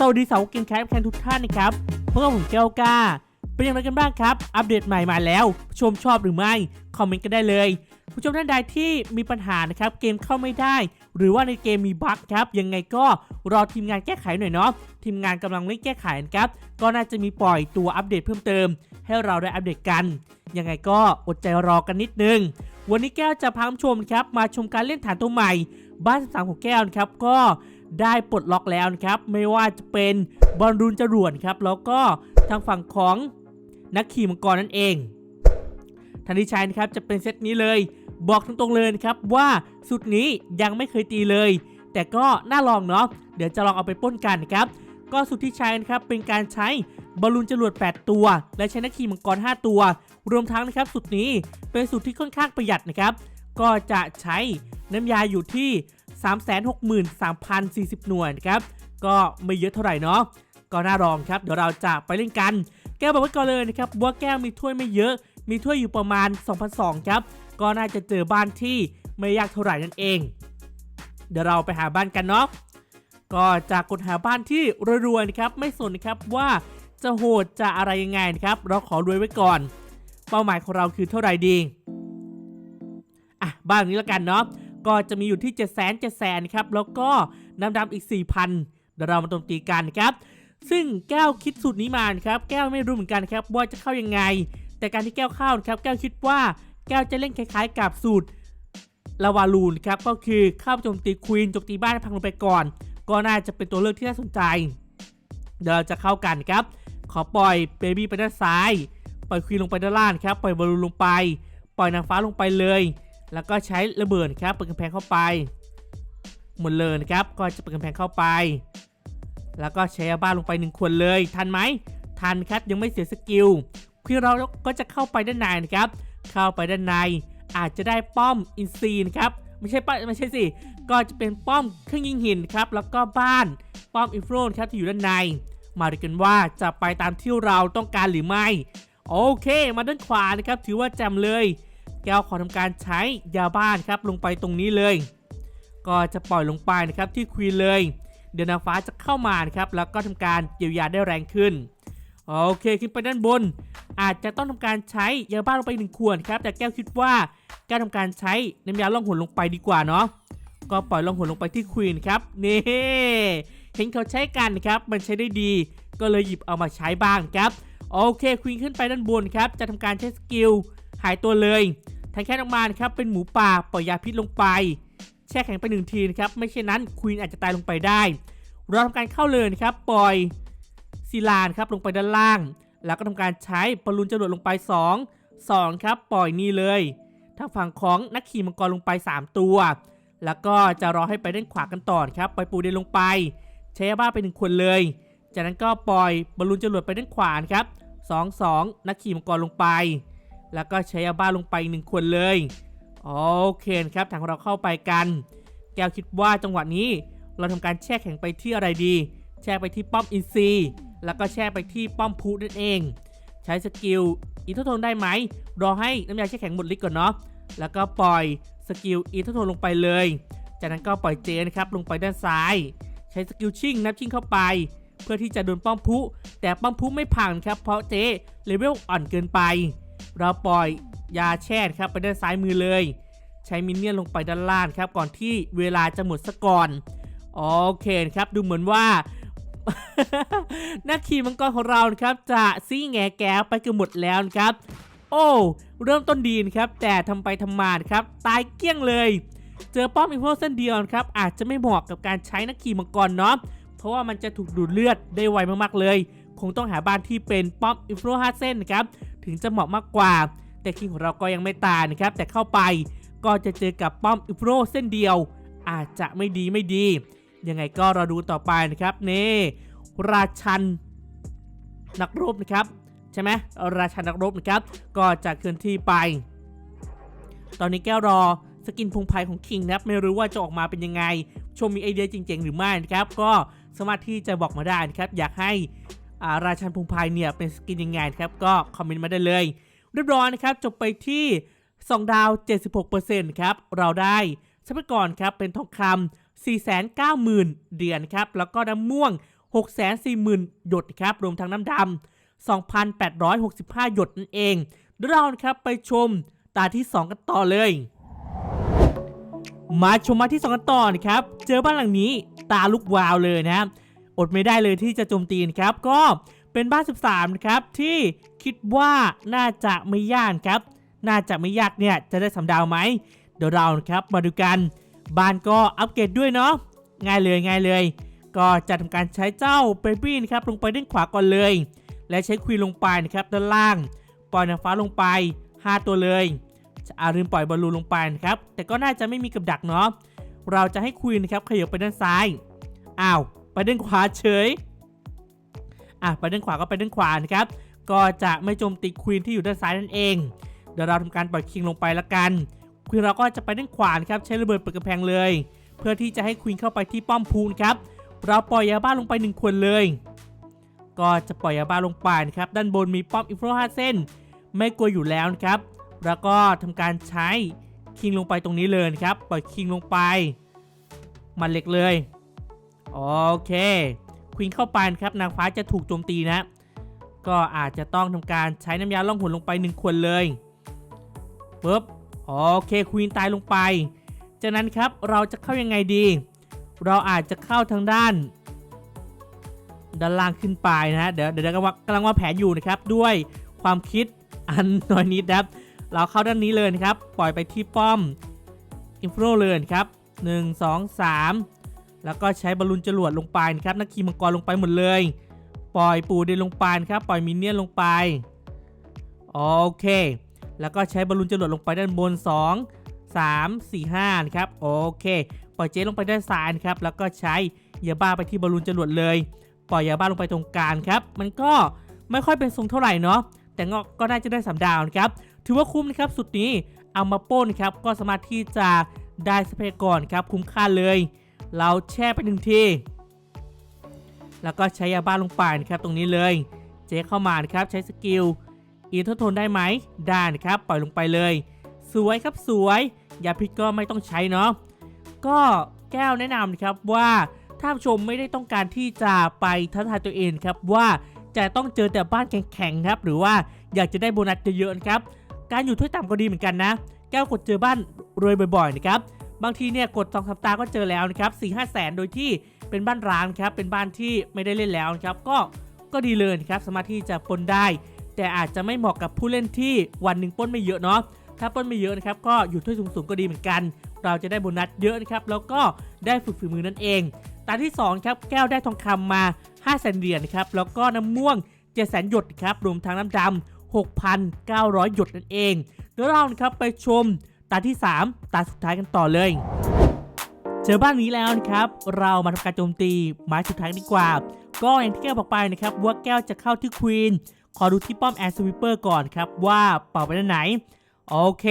สวัสดีสาวกเกมแคสแคนทุกท่านนะครับพวกบผมแก้วกล้า เป็นอย่างไรกันบ้างครับ อัปเดตใหม่มาแล้ว ชมชอบหรือไม่ คอมเมนต์กันได้เลย ผู้ชมท่านใดที่มีปัญหานะครับ เกมเข้าไม่ได้ หรือว่าในเกมมีบั๊กครับ ยังไงก็รอทีมงานแก้ไขหน่อยเนาะ ทีมงานกำลังเร่งแก้ไขนะครับ ก็น่าจะมีปล่อยตัวอัปเดตเพิ่มเติม ให้เราได้อัปเดตกัน ยังไงก็อดใจรอกันนิดนึง วันนี้แก้วจะพาผู้ชมครับมาชมการเล่นฐานตัวใหม่ บ้านสามของแก้วนะครับ ก็ ได้ปลดล็อกแล้วนะครับไม่ว่าจะเป็นบอลลูนจรวดครับแล้วก็ทางฝั่งของนักขี่มังกรนั่นเองทันทีชัยนะครับจะเป็นเซตนี้เลย บอกตรงๆเลยนะครับว่าสุดนี้ยังไม่เคยตีเลย แต่ก็น่าลองเนาะเดี๋ยวจะลองเอาไปป้นกันนะครับก็สุดที่ใช้นะครับเป็นการใช้บอลลูนจรวด 8 ตัว และใช้นักขี่มังกร 5 ตัว รวมทั้งนะครับสุดนี้เป็นสุดที่ค่อนข้างประหยัดนะครับ ก็จะใช้น้ำยาอยู่ที่ 363,040 หน่วยนะครับ ก็ไม่เยอะเท่าไหร่เนาะ ก็น่าลองครับ เดี๋ยวเราจะไปเล่นกัน แก้วบอกไว้ก่อนเลยนะครับว่าแก้วมีถ้วยไม่เยอะ มีถ้วยอยู่ประมาณ 2,200 ครับ ก็น่าจะเจอบ้านที่ไม่ยากเท่าไหร่นั่นเอง เดี๋ยวเราไปหาบ้านกันเนาะ ก็จะกดหาบ้านที่รวยๆนะครับ ไม่สนนะครับว่าจะโหดจะอะไรยังไงนะครับ เราขอรวยไว้ก่อน เป้าหมายของเราคือเท่าไหร่ดี อะบ้านนี้แล้วกันเนาะ ก็จะมีอยู่ที่ 7 0 0 0 0 0 0 0ครับ แล้วก็น้ำดำอีก 4,000เดี๋ยวเรามาตรงตีกันครับ ซึ่งแก้วคิดสูตรนี้มานครับ แก้วไม่รู้เหมือนกันครับว่าจะเข้ายังไง แต่การที่แก้วเข้าครับ แก้วคิดว่าแก้วจะเล่นคล้ายๆ กับสูตรลาวาลูนครับก็คือเข้าโจมตีควีนโจมตีบ้านพังลงไปก่อน ก็น่าจะเป็นตัวเลือกที่น่าสนใจ เดี๋ยวเราจะเข้ากันครับ ขอปล่อยเบบี้ไปด้านซ้าย ปล่อยควีนลงไปด้านล่างครับ ปล่อยบอลลูนลงไป ปล่อยนางฟ้าลงไปเลย แล้วก็ใช้ระเบิดครับเปิดกำแพงเข้าไปหมดเลยนะครับ ก็จะเปิดกำแพงเข้าไป แล้วก็ใช้ยาบ้าลงไปหนึ่งขวดเลย ทันไหม ทันครับ ยังไม่เสียสกิล คือเราก็จะเข้าไปด้านในนะครับ เข้าไปด้านใน อาจจะได้ป้อมอินซีนะครับ ไม่ใช่ป้อมไม่ใช่สิ ก็จะเป็นป้อมเครื่องยิงหินครับ แล้วก็บ้าน ป้อมอินฟลูนครับที่อยู่ด้านใน มาดูกันว่าจะไปตามที่เราต้องการหรือไม่ โอเค มาด้านขวานะครับ ถือว่าแจ่มเลย แก้วขอทำการใช้ยาบ้านครับลงไปตรงนี้เลย ก็จะปล่อยลงไปนะครับที่ควีนเลย เดี๋ยวนางฟ้าจะเข้ามานะครับแล้วก็ทำการเยียวยาได้แรงขึ้นโอเคขึ้นไปด้านบน อาจจะต้องทำการใช้ยาบ้านลงไปหนึ่งขวดครับแต่แก้วคิดว่าแก้วทำการใช้น้ำยาล่องหนลงไปดีกว่าเนาะก็ปล่อยล่องหนลงไปที่ควีนครับนี่เห็นเขาใช้กันนะครับมันใช้ได้ดี ก็เลยหยิบเอามาใช้บ้างครับโอเคควีนขึ้นไปด้านบนครับจะทำการใช้สกิลายตัวเลยทางแค่ออกมานครับเป็นหมูป่าปล่อยยาพิษลงไป แช่แข็งไปหนึ่งทีนะครับไม่เช่นนั้นควีนอาจจะตายลงไปได้เราทำการเข้าเลยนะครับปล่อยศิลานครับลงไปด้านล่าง แล้วก็ทำการใช้บอลลูนจรวดลงไป 2 2 ครับปล่อยนี่เลยทางฝั่งของนักขี่มังกรลงไป 3 ตัว แล้วก็จะรอให้ไปด้านขวากันต่อครับปล่อยปูเดนลงไป ใช้บ้าไปหนึ่งคนเลย จากนั้นก็ปล่อยบอลลูนจรวดไปด้านขวาครับ 2 2 นักขี่มังกรลงไป แล้วก็ใช้ยาบ้าลงไปอีกหนึ่งคนเลย โอเคนะครับทางเราเข้าไปกัน แก้วคิดว่าจังหวะนี้เราทำการแช่แข็งไปที่อะไรดี แช่ไปที่ป้อมอินซีแล้วก็แช่ไปที่ป้อมพุนั่นเอง ใช้สกิลอีทโทนได้ไหม รอให้น้ำยาแช่แข็งหมดฤทธิ์ก่อนเนาะ แล้วก็ปล่อยสกิลอีทโทนลงไปเลย จากนั้นก็ปล่อยเจนะครับลงไปด้านซ้าย ใช้สกิลชิ่งนับชิ่งเข้าไป เพื่อที่จะโดนป้อมพุแต่ป้อมพุไม่พังครับเพราะเจเลเวลอ่อนเกินไป เราปล่อยยาแช่ครับไปด้านซ้ายมือเลย ใช้มินเนี่ยนลงไปด้านล่างครับ ก่อนที่เวลาจะหมดซะก่อนโอเคครับดูเหมือนว่านักขี่มังกรของเราครับ จะซี่แงแก้วไปกือหมดแล้วครับ โอ้ เริ่มต้นดีนครับ แต่ทำไปทำมาครับ ตายเกลี้ยงเลย เจอป้อมอีโวเส้นเดียวครับ อาจจะไม่เหมาะกับการใช้นักขี่มังกรเนาะเพราะว่ามันจะถูกดูดเลือดได้ไวมากๆเลย คงต้องหาบ้านที่เป็นป้อมอินฟลูห้าเส้นนะครับ ถึงจะเหมาะมากกว่า แต่คิงของเราก็ยังไม่ตายนะครับ แต่เข้าไปก็จะเจอกับป้อมอินฟลูเส้นเดียว อาจจะไม่ดีไม่ดี ยังไงก็รอดูต่อไปนะครับนี่ราชันนักรบนะครับใช่ไหมราชันนักรบนะครับ ก็จะเคลื่อนที่ไป ตอนนี้แก้วรอสกินพงไพรของคิงนะครับ ไม่รู้ว่าจะออกมาเป็นยังไง ชมมีไอเดียเจ๋งๆ หรือไม่นะครับ ก็สามารถที่จะบอกมาได้นะครับ อยากให้ ราชันพงไพรเนี่ยเป็นสกินยังไงครับก็คอมเมนต์มาได้เลย เรียบร้อยนะครับจบไปที่ 2 ดาว 76%ครับเราได้ทรัพยากรครับเป็นทองคำ490,000เหรียญครับแล้วก็น้ำม่วง 640,000 หยดนะครับรวมทั้งน้ำดำ2,865 หยดนั่นเองเดี๋ยวเราครับไปชมตาที่ 2 กันต่อเลย มาชมมาที่ 2 กันต่อนะครับเจอบ้านหลังนี้ตาลุกวาวเลยนะครับ อดไม่ได้เลยที่จะโจมตีนครับ ก็เป็นบ้าน 13นะครับที่คิดว่าน่าจะไม่ยากครับ น่าจะไม่ยากเนี่ยจะได้สำดาวไหมเดี๋ยวเราครับมาดูกัน บ้านก็อัปเกรดด้วยเนาะง่ายเลยง่ายเลย ก็จะทำการใช้เจ้าเบบี้นะครับลงไปด้านขวาก่อนเลย และใช้ควีนลงไปนะครับด้านล่าง ปล่อยนางฟ้าลงไป 5 ตัวเลยอาลืมปล่อยบอลลูนลงไปนะครับแต่ก็น่าจะไม่มีกับดักเนาะเราจะให้ควีนนะครับขยับไปด้านซ้ายอ้าว ไปด้านขวาเฉย อะไปด้านขวาก็ไปด้านขวานะครับ ก็จะไม่โจมตีควีนที่อยู่ด้านซ้ายนั่นเอง เดี๋ยวเราทำการปล่อยคิงลงไปละกันควีนเราก็จะไปด้านขวานครับใช้ระเบิดเปิดกำแพงเลย เพื่อที่จะให้ควีนเข้าไปที่ป้อมพูนครับ เราปล่อยยาบ้าลงไปหนึ่งขวดเลย ก็จะปล่อยยาบ้าลงไปนะครับด้านบนมีป้อมอินฟลูห้าเส้น ไม่กลัวอยู่แล้วนะครับ แล้วก็ทำการใช้คิงลงไปตรงนี้เลยครับปล่อยคิงลงไปมันเหล็กเลย โอเคควีนเข้าไปนะครับนางฟ้าจะถูกโจมตีนะ ก็อาจจะต้องทำการใช้น้ำยาล่องหนลงไปหนึ่งขวดเลยปึ๊บโอเคควีนตายลงไปจากนั้นครับเราจะเข้ายังไงดี เราอาจจะเข้าทางด้าน ด้านล่างขึ้นไปนะฮะเดี๋ยวเดี๋ยวกำลังกำลังวาแผนอยู่นะครับด้วยความคิดอันน้อยนิดครับ เราเข้าด้านนี้เลยนะครับ ปล่อยไปที่ป้อมอินฟลูเลยนครับ 1 2 3 แล้วก็ใช้บอลลูนจรวดลงไปนะครับนักขี่มังกรลงไปหมดเลย ปล่อยปูเดนลงไปครับปล่อยมินเนี่ยนลงไปโอเค แล้วก็ใช้บอลลูนจรวดลงไปด้านบน 2 3 4 5นะครับโอเค ปล่อยเจลงไปด้านซ้ายครับแล้วก็ใช้ยาบ้าไปที่บอลลูนจรวดเลย ปล่อยยาบ้าลงไปตรงกลางครับ มันก็ไม่ค่อยเป็นทรงเท่าไหร่เนาะแต่ก็ก็น่าจะได้สามดาวนะครับถือว่าคุ้มนะครับสุดนี้เอามาโป้นครับก็สามารถที่จะได้ทรัพยากรครับคุ้มค่าเลย เราแช่ไปหนึ่งทีแล้วก็ใช้ยาบ้าลงไปนะครับตรงนี้เลย เจ๊เข้ามานะครับใช้สกิลอินทอร์โทนได้ไหมได้นะครับปล่อยลงไปเลย สวยครับสวยยาพิษก็ไม่ต้องใช้เนาะก็แก้วแนะนำนะครับว่าถ้าผู้ชมไม่ได้ต้องการที่จะไปท้าทายตัวเองครับว่าจะต้องเจอแต่บ้านแข็งๆครับ หรือว่าอยากจะได้โบนัสเยอะๆนะครับ การอยู่ถ้วยต่ำก็ดีเหมือนกันนะ แก้วกดเจอบ้านรวยบ่อยๆนะครับ บางทีเนี่ยกดสองสัปดาห์ก็เจอแล้วนะครับสี่ห้าแสนโดยที่เป็นบ้านร้างครับเป็นบ้านที่ไม่ได้เล่นแล้วครับก็ก็ดีเลยครับสามารถที่จะป้นได้ แต่อาจจะไม่เหมาะกับผู้เล่นที่วันหนึ่งป้นไม่เยอะเนาะถ้าป้นไม่เยอะนะครับก็อยู่ถ้วยสูงๆก็ดีเหมือนกัน เราจะได้โบนัสเยอะนะครับแล้วก็ได้ฝึกฝีมือนั่นเองตาที่2ครับแก้วได้ทองคำมา5แสนเหรียญนะครับแล้วก็น้ำม่วง7แสนหยดครับรวมทั้งน้ำดำ6,900 หยดนั่นเองเดี๋ยวเรานะครับไปชม ตาที่ 3 ตาสุดท้ายกันต่อเลย เจอบ้านนี้แล้วนะครับ เรามาทำการโจมตีไม้สุดท้ายดีกว่า ก็อย่างที่แก้วบอกไปนะครับว่าแก้วจะเข้าที่ควีนขอดูที่ป้อมแอร์สวิปเปอร์ก่อนครับว่าเป่าไปด้านไหน โอเค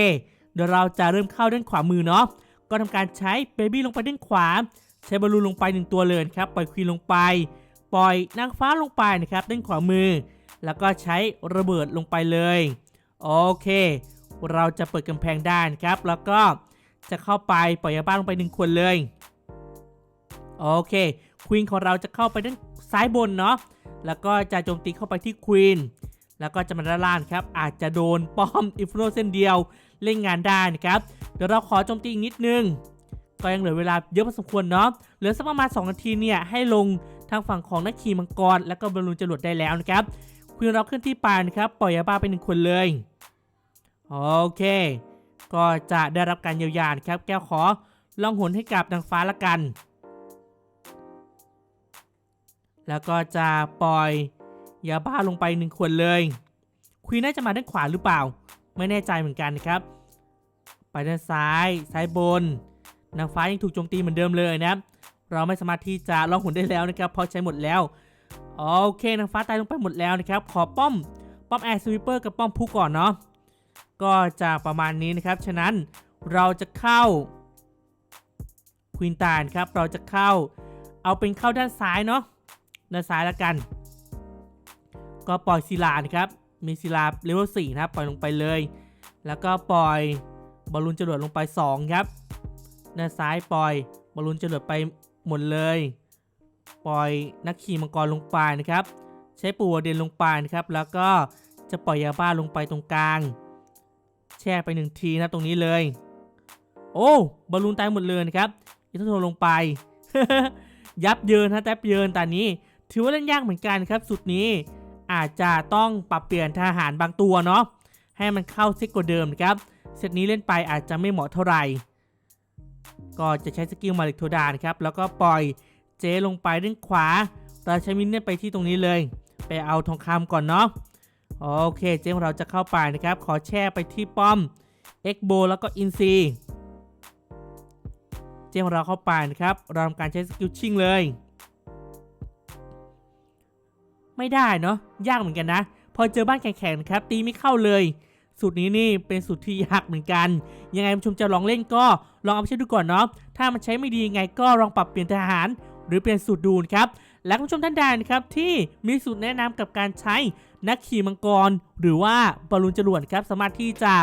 เดี๋ยวเราจะเริ่มเข้าด้านขวามือเนาะก็ทำการใช้เบบี้ลงไปด้านขวา ใช้บอลลูนลงไปหนึ่งตัวเลยครับปล่อยควีนลงไป ปล่อยนางฟ้าลงไปนะครับด้านขวามือ แล้วก็ใช้ระเบิดลงไปเลย โอเค เราจะเปิดกำแพงได้นะครับ แล้วก็จะเข้าไปปล่อยยาบ้าลงไปหนึ่งขวดเลย โอเคควีนของเราจะเข้าไปด้านซ้ายบนเนาะ แล้วก็จะโจมตีเข้าไปที่ควีน แล้วก็จะมาด้านล่างครับ อาจจะโดนป้อมอินฟลูเส้นเดียวเล่นงานได้นะครับ เดี๋ยวเราขอโจมตีอีกนิดนึง ก็ยังเหลือเวลาเยอะพอสมควรเนาะ เหลือสักประมาณ 2 นาทีเนี่ยให้ลงทางฝั่งของนักขี่มังกร แล้วก็บอลลูนจรวดได้แล้วนะครับควีนเราขึ้นที่ปานะครับ ปล่อยยาบ้าไปหนึ่งคนเลย โอเค ก็จะได้รับการเยียวยาครับ แก้วขอลองหนให้กับนางฟ้าละกัน แล้วก็จะปล่อยยาบ้าลงไปหนึ่งขวดเลยควีนน่าจะมาด้านขวาหรือเปล่า ไม่แน่ใจเหมือนกันนะครับ ไปด้านซ้ายซ้ายบน นางฟ้ายังถูกโจมตีเหมือนเดิมเลยนะเราไม่สามารถที่จะล่องหนได้แล้วนะครับเพราะใช้หมดแล้วโอเคนางฟ้าตายลงไปหมดแล้วนะครับ ขอป้อม ป้อมแอร์สวิปเปอร์กับป้อมพุก่อนเนาะ ก็จะประมาณนี้นะครับ ฉะนั้นเราจะเข้าควีนตานครับ เราจะเข้า เอาเป็นเข้าด้านซ้ายเนาะ ด้านซ้ายแล้วกัน ก็ปล่อยศิลานะครับ มีศิลาเลเวล4นะครับ ปล่อยลงไปเลย แล้วก็ปล่อยบอลลูนจรวดลงไป 2 ครับ ด้านซ้ายปล่อยบอลลูนจรวดไปหมดเลย ปล่อยนักขี่มังกรลงไปนะครับ ใช้ปูวเดนลงไปนะครับ แล้วก็จะปล่อยยาบ้าลงไปตรงกลาง แช่ไปหนึ่งทีนะตรงนี้เลย โอ้บอลลูนตายหมดเลยนะครับอิทโทลงไป ยับเยินฮะแทบเยินตอนนี้ ถือว่าเล่นยากเหมือนกันครับสุดนี้อาจจะต้องปรับเปลี่ยนทหารบางตัวเนาะให้มันเข้าเซ็กกว่าเดิมนะครับเซตนี้เล่นไปอาจจะไม่เหมาะเท่าไหร่ ก็จะใช้สกิลมาลิกโทดานครับแล้วก็ปล่อยเจลงไปด้านขวาเราใช้มินเนี่ยไปที่ตรงนี้เลย ไปเอาทองคำก่อนเนาะ โอเค เจของเราจะเข้าไปนะครับ ขอแช่ไปที่ป้อมเอ็กโบแล้วก็อินซีเจของเราเข้าไปนะครับเราทำการใช้สกิลชิงเลย ไม่ได้เนาะยากเหมือนกันนะ พอเจอบ้านแข็งๆนะครับ ตีไม่เข้าเลยสูตรนี้นี่เป็นสูตรที่ยากเหมือนกัน ยังไงผู้ชมจะลองเล่นก็ลองเอาไปใช้ดูก่อนเนาะ ถ้ามันใช้ไม่ดียังไงก็ลองปรับเปลี่ยนทหาร หรือเปลี่ยนสูตรดูนะครับ และผู้ชมท่านใดนะครับที่มีสูตรแนะนำกับการใช้ นักขี่มังกร หรือว่าบอลลูนจรวดครับ สามารถที่จะ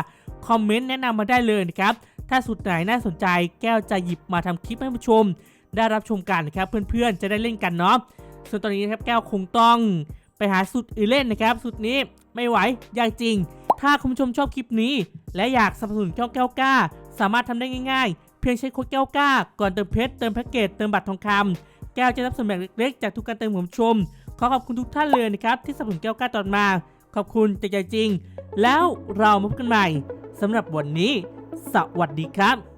คอมเมนต์แนะนำมาได้เลยนะครับ ถ้าสูตรไหนน่าสนใจแก้วจะหยิบมาทำคลิปให้ผู้ชม ได้รับชมกันนะครับ เพื่อนๆจะได้เล่นกันเนาะส่วนตอนนี้นะครับแก้วคงต้องไปหาสูตรอื่นเล่นนะครับสูตรนี้ไม่ไหวยากจริง ถ้าคุณผู้ชมชอบคลิปนี้ และอยากสนับสนุนแก้วแก้วกล้า สามารถทำได้ง่ายๆ เพียงใช้โค้ดแก้วกล้า ก่อนเติมเพชรเติมแพ็กเกจเติมบัตรทองคำแก้วจะรับส่วนแบ่งเล็กๆ จากทุกการเติมของผู้ชม อขอบคุณทุกท่านเลยนะครับ ที่สนับสนุนแก้วกล้าตอนมา ขอบคุณจากใจจริง แล้วเรามาพบกันใหม่สำหรับวันนี้ สวัสดีครับ